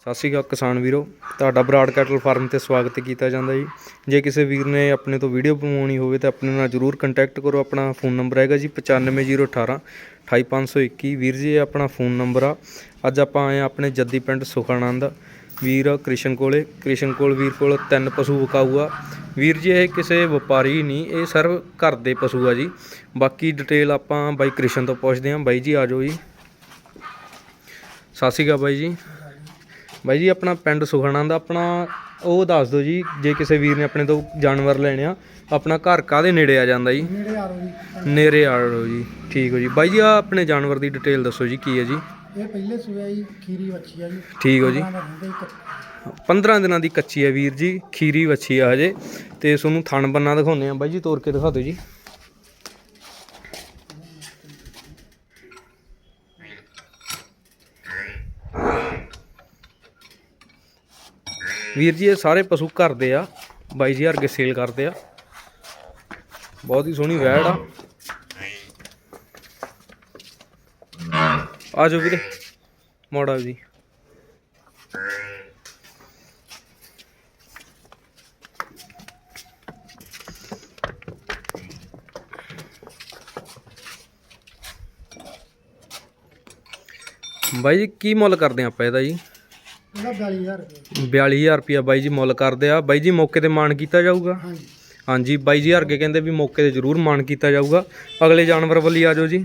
ਸਤਿ ਸ਼੍ਰੀ ਅਕਾਲ ਕਿਸਾਨ ਵੀਰੋ। ਤੁਹਾਡਾ ਬਰਾਡ ਕੈਟਲ ਫਾਰਮ ਤੇ ਸਵਾਗਤ ਕੀਤਾ ਜਾਂਦਾ ਜੀ। ਜੇ ਕਿਸੇ ਵੀਰ ਨੇ ਆਪਣੇ ਤੋਂ ਵੀਡੀਓ ਬਣਵਾਉਣੀ ਹੋਵੇ ਤਾਂ ਆਪਣੇ ਨਾਲ ਜਰੂਰ ਕੰਟੈਕਟ ਕਰੋ। ਆਪਣਾ ਫੋਨ ਨੰਬਰ ਹੈਗਾ ਜੀ 95018 28521 ਵੀਰ ਜੀ ਇਹ ਆਪਣਾ ਫੋਨ ਨੰਬਰ ਆ। ਅੱਜ ਆਪਾਂ ਆਏ ਆ ਆਪਣੇ ਜੱਦੀ ਪਿੰਡ ਸੁਖਾਨੰਦ। ਵੀਰ ਕ੍ਰਿਸ਼ਨ ਕੋਲੇ। ਕ੍ਰਿਸ਼ਨ ਕੋਲ ਵੀਰ ਕੋਲ ਤਿੰਨ ਪਸ਼ੂ ਵਿਕਾਊ ਆ ਵੀਰ ਜੀ, ਇਹ ਕਿਸੇ ਵਪਾਰੀ ਨਹੀਂ, ਇਹ ਸਰਵ ਘਰ ਦੇ ਪਸ਼ੂ ਆ ਜੀ। ਬਾਕੀ ਡਿਟੇਲ ਆਪਾਂ ਬਾਈ ਕ੍ਰਿਸ਼ਨ ਤੋਂ ਪੁੱਛਦੇ ਹਾਂ। ਬਾਈ ਜੀ, ਆ ਜਾਓ ਜੀ। ਸਤਿ ਸ਼੍ਰੀ ਅਕਾਲ ਬਾਈ ਜੀ। ਬਾਈ ਜੀ ਆਪਣਾ ਪਿੰਡ ਸੁਖਣਾ ਦਾ ਆਪਣਾ ਉਹ ਦੱਸ ਦਿਓ ਜੀ ਜੇ ਕਿਸੇ ਵੀਰ ਨੇ ਆਪਣੇ ਤੋਂ ਜਾਨਵਰ ਲੈਣੇ ਆ ਆਪਣਾ ਘਰ ਕਾਦੇ ਨੇੜੇ ਆ ਜਾਂਦਾ ਜੀ? ਨੇੜੇ ਆ ਰਹੀ ਨੇੜੇ ਆ ਰਹੋ ਜੀ ਠੀਕ ਹੋ ਜੀ। ਬਾਈ ਜੀ ਆ ਆਪਣੇ ਜਾਨਵਰ ਦੀ ਡਿਟੇਲ ਦੱਸੋ ਜੀ ਕੀ ਹੈ ਜੀ? ਇਹ ਪਹਿਲੇ ਸੂਆ ਜੀ ਖੀਰੀ ਵੱਛੀ ਆ ਜੀ। ਠੀਕ ਹੋ ਜੀ। ਪੰਦਰਾਂ ਦਾ ਰਹਿੰਦਾ ਜੀ ਕੱਚਾ। 15 ਦਿਨਾਂ ਦੀ ਕੱਚੀ ਹੈ ਵੀਰ ਜੀ ਖੀਰੀ ਵੱਛੀ ਆ ਹਜੇ। ਤੇ ਤੁਹਾਨੂੰ ਥਣ ਬੰਨਾ ਦਿਖਾਉਂਦੇ ਆ। ਬਾਈ ਜੀ ਤੋੜ ਕੇ ਦਿਖਾ ਦਿਓ ਜੀ। ਵੀਰ ਜੀ, ਇਹ ਸਾਰੇ ਪਸ਼ੂ ਘਰ ਦੇ ਆ। ਬਾਈ ਜੀ ਹਰ ਸੇਲ ਕਰਦੇ ਆ। ਬਹੁਤ ਹੀ ਸੋਹਣੀ ਵੈੜ ਆ। ਆ ਜਾਓ ਵੀਰੇ, ਮੋੜਾ ਜੀ। ਬਾਈ ਜੀ, ਕੀ ਮੁੱਲ ਕਰਦੇ ਆ ਆਪਾਂ ਇਹਦਾ ਜੀ? ਇਹਦਾ 42000 ਰੁਪਏ। 42000 ਰੁਪਿਆ ਬਾਈ ਜੀ ਮੁੱਲ ਕਰਦੇ ਆ। ਬਾਈ ਜੀ ਮੌਕੇ ਤੇ ਮਾਨ ਕੀਤਾ ਜਾਊਗਾ? ਹਾਂਜੀ। ਹਾਂਜੀ ਬਾਈ ਜੀ ਹਰਕੇ ਕਹਿੰਦੇ ਵੀ ਮੌਕੇ ਤੇ ਜ਼ਰੂਰ ਮਾਨ ਕੀਤਾ ਜਾਊਗਾ। ਅਗਲੇ ਜਾਨਵਰ ਵੱਲੀ ਆ ਜਾਓ ਜੀ।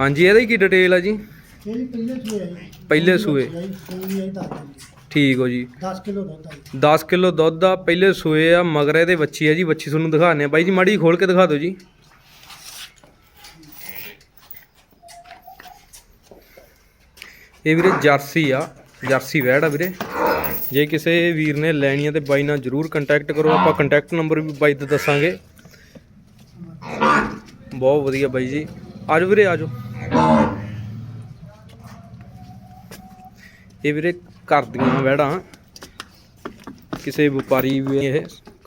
ਹਾਂਜੀ ਇਹਦੀ ਕੀ ਡਿਟੇਲ ਆ ਜੀ? ਇਹ ਜੀ ਪਹਿਲੇ ਸੂਏ ਆ ਜੀ। ਪਹਿਲੇ ਸੂਏ। ਸੂਈ ਆਈ ਦੱਸ ਦਿੰਦੀ ਠੀਕ ਹੋ ਜੀ। 10 ਕਿਲੋ ਦੁੱਧ ਆ ਜੀ। 10 ਕਿਲੋ ਦੁੱਧ ਆ ਪਹਿਲੇ ਸੂਏ ਆ ਮਗਰ ਇਹਦੇ ਵੱਛੀ ਆ ਜੀ। ਵੱਛੀ ਤੁਹਾਨੂੰ ਦਿਖਾਣੇ ਆ। ਬਾਈ ਜੀ ਮਾੜੀ ਖੋਲ ਕੇ ਦਿਖਾ ਦਿਓ ਜੀ। ਇਹ ਵੀਰੇ ਜਰਸੀ ਆ ਜਰਸੀ ਵੈੜ ਆ ਵੀਰੇ। ਜੇ ਕਿਸੇ ਵੀਰ ਨੇ ਲੈਣੀ ਆ ਤੇ ਬਾਈ ਨਾਲ ਜਰੂਰ ਕੰਟੈਕਟ ਕਰੋ ਆਪਾਂ ਕੰਟੈਕਟ ਨੰਬਰ ਵੀ ਬਾਈ ਦਾ ਦੱਸਾਂਗੇ। ਬਹੁਤ ਵਧੀਆ ਬਾਈ ਜੀ। ਆਜੋ ਵੀਰੇ ਆਜੋ। ਇਹ ਵੀਰੇ ਘਰ ਦੀਆਂ ਵੈੜਾਂ। ਕਿਸੇ ਵਪਾਰੀ ਵੀ ਇਹ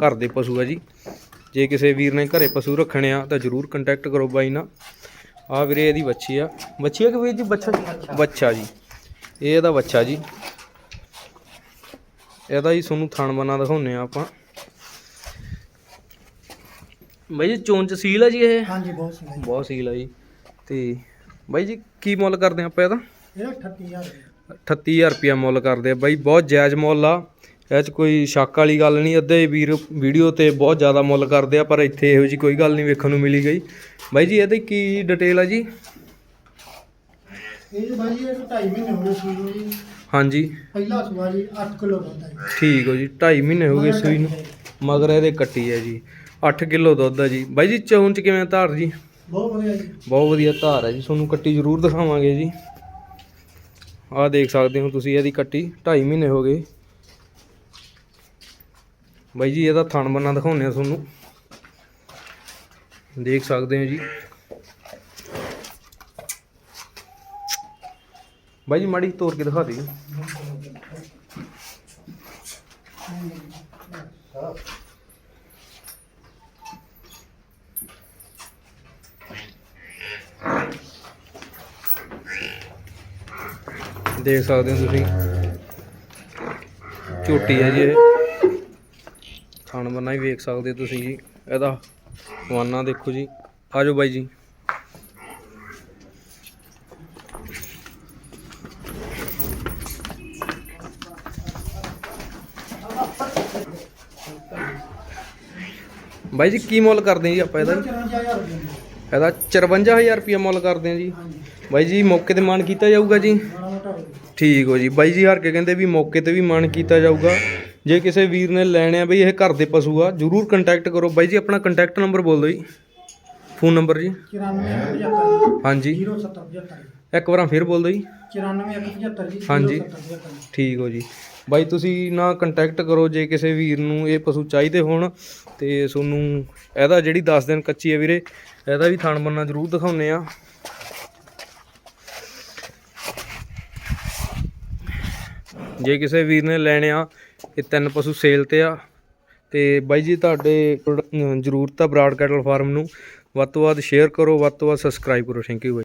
ਘਰ ਦੇ ਪਸ਼ੂ ਆ ਜੀ। ਜੇ ਕਿਸੇ ਵੀਰ ਨੇ ਘਰੇ ਪਸ਼ੂ ਰੱਖਣੇ ਆ ਤਾਂ ਜਰੂਰ ਕੰਟੈਕਟ ਕਰੋ ਬਾਈ ਨਾਲ। ਆ ਵੀਰੇ ਇਹਦੀ ਬੱਚੀ ਆ। ਬੱਚੀ ਆ ਕਿ ਵੀਰ ਜੀ ਬੱਚਾ ਬੱਚਾ ਜੀ। ਇਹ ਇਹਦਾ ਬੱਚਾ ਜੀ। ਇਹਦਾ ਹੀ ਤੁਹਾਨੂੰ ਥਣ ਬਣਾ ਦਿਖਾਉਨੇ ਆ ਆਪਾਂ। ਬਾਈ ਜੀ ਚੋਣ ਚ ਸੀਲ ਆ ਜੀ ਇਹ? ਹਾਂਜੀ ਬਹੁਤ ਸੋਹਣਾ ਜੀ। ਬਹੁਤ ਸੀਲ ਆ ਜੀ। ਤੇ ਬਾਈ ਜੀ ਕੀ ਮੁੱਲ ਕਰਦੇ ਆ ਆਪਾਂ ਇਹਦਾ? ਇਹਦਾ 38000 ਰੁਪਏ 38000 ਰੁਪਿਆ ਮੁੱਲ ਕਰਦੇ ਆ ਬਾਈ ਬਹੁਤ ਜਾਇਜ਼ ਮੁੱਲ ਆ। ਇਹ 'ਚ ਕੋਈ ਸ਼ੱਕ ਵਾਲੀ ਗੱਲ ਨਹੀਂ ਅੱਧੇ ਵੀਰ ਵੀਡੀਓ ਤੇ ਬਹੁਤ ਜ਼ਿਆਦਾ ਮੁੱਲ ਕਰਦੇ ਆ ਪਰ ਇੱਥੇ ਇਹੋ ਜੀ ਕੋਈ ਗੱਲ ਨਹੀਂ ਵੇਖਣ ਨੂੰ ਮਿਲੀ ਗਈ। ਬਾਈ ਜੀ ਇਹਦੀ ਕੀ ਡਿਟੇਲ ਆ ਜੀ? ਇਹ ਜੀ ਬਾਈ ਜੀ ਇਹ 2.5 ਮਹੀਨੇ ਹੋ ਗਏ ਸੂਈ ਨੂੰ ਜੀ। ਹਾਂਜੀ। ਪਹਿਲਾ ਸੂਆ ਜੀ 8 ਕਿਲੋ ਦੁੱਧ ਆ ਜੀ। ਠੀਕ ਹੋ ਜੀ 2.5 ਮਹੀਨੇ ਹੋ ਗਏ ਸੂਈ ਨੂੰ। ਮਗਰ ਇਹਦੇ ਕੱਟੀ ਹੈ ਜੀ। 8 ਕਿਲੋ ਦੁੱਧ ਆ ਜੀ। ਬਾਈ ਜੀ ਚੌਂ ਚ ਕਿਵੇਂ ਧਾਰ ਜੀ? ਬਹੁਤ ਵਧੀਆ ਜੀ। ਬਹੁਤ ਵਧੀਆ ਧਾਰ ਹੈ ਜੀ। ਤੁਹਾਨੂੰ ਕੱਟੀ ਜ਼ਰੂਰ ਦਿਖਾਵਾਂਗੇ ਜੀ। ਆਹ ਦੇਖ ਸਕਦੇ ਹੋ ਤੁਸੀਂ ਇਹਦੀ ਕੱਟੀ 2.5 ਮਹੀਨੇ ਹੋ ਗਏ। ਬਾਈ ਜੀ ਇਹਦਾ ਥਣ ਬੰਨਾ ਦਿਖਾਉਂਦੇ ਆ ਤੁਹਾਨੂੰ। ਦੇਖ ਸਕਦੇ ਹੋ ਜੀ। ਬਾਈ ਜੀ, ਮਾੜੀ ਤੋੜ ਕੇ ਦਿਖਾ ਦਿਓ ਦੇਖ ਸਕਦੇ ਹੋ ਤੁਸੀਂ। ਝੋਟੀ ਹੈ ਜੀ ਇਹ। ਖਾਣ ਬੰਨਾ ਹੀ ਵੇਖ ਸਕਦੇ ਹੋ ਤੁਸੀਂ ਜੀ। ਇਹਦਾ ਹਵਾਨਾ ਦੇਖੋ ਜੀ। ਆਜੋ ਬਾਈ ਜੀ। ਬਾਈ ਜੀ ਕੀ ਮੁੱਲ ਕਰਦੇ ਜੀ ਆਪਾਂ ਇਹਦਾ? 54000 ਰੁਪਏ ਜੀ। ਇਹਦਾ 54000 ਰੁਪਏ ਮੁੱਲ ਕਰਦੇ ਆ ਜੀ। ਹਾਂਜੀ ਬਾਈ ਜੀ ਮੌਕੇ ਤੇ ਮਾਨ ਕੀਤਾ ਜਾਊਗਾ ਜੀ? ਮਾੜਾ ਮੋਟਾ ਹੋ ਗਿਆ। ਠੀਕ ਹੋ ਜੀ। ਬਾਈ ਜੀ ਹਰ ਕੇ ਕਹਿੰਦੇ ਵੀ ਮੌਕੇ ਤੇ ਵੀ ਮਾਨ ਕੀਤਾ ਜਾਊਗਾ। ਜੇ ਕਿਸੇ ਵੀਰ ਨੇ ਲੈਣੇ ਆ ਬਈ ਇਹ ਘਰ ਦੇ ਪਸ਼ੂ ਆ ਜਰੂਰ ਕੰਟੈਕਟ ਕਰੋ। ਬਾਈ ਜੀ ਆਪਣਾ ਕੰਟੈਕਟ ਨੰਬਰ ਬੋਲ ਦਿਓ ਜੀ। ਫੋਨ ਨੰਬਰ ਜੀ। 9475 ਹਾਂਜੀ। 0775 ਇੱਕ ਵਾਰਾਂ ਫਿਰ ਬੋਲ ਦਿਓ ਜੀ। 9475 ਜੀ। ਹਾਂਜੀ। 0775 ਠੀਕ ਹੋ ਜੀ। ਬਾਈ ਤੁਸੀਂ ਨਾ ਕੰਟੈਕਟ ਕਰੋ ਜੇ ਕਿਸੇ ਵੀਰ ਨੂੰ ਇਹ ਪਸ਼ੂ ਚਾਹੀਦੇ ਹੋਣ ਤੇ ਤੁਹਾਨੂੰ ਇਹਦਾ ਜਿਹੜੀ 10 ਦਿਨ ਕੱਚੀ ਹੈ ਵੀਰੇ, ਇਹਦਾ ਵੀ ਥਣ ਬੰਨਾ ਜਰੂਰ ਦਿਖਾਉਨੇ ਆ ਜੇ ਕਿਸੇ ਵੀਰ ਨੇ ਲੈਣੇ ਆ, ਇਹ ਤਿੰਨ ਪਸ਼ੂ ਸੇਲ ਤੇ ਆ। ਤੇ ਬਾਈ ਜੀ ਤੁਹਾਡੇ ਪ੍ਰੋਡ- ਜ਼ਰੂਰਤ ਆ ਬਰਾਡ ਕੈਟਲ ਫਾਰਮ ਨੂੰ। ਵੱਧ ਤੋਂ ਵੱਧ ਸ਼ੇਅਰ ਕਰੋ, ਵੱਧ ਤੋਂ ਵੱਧ ਸਬਸਕ੍ਰਾਈਬ ਕਰੋ। Thank you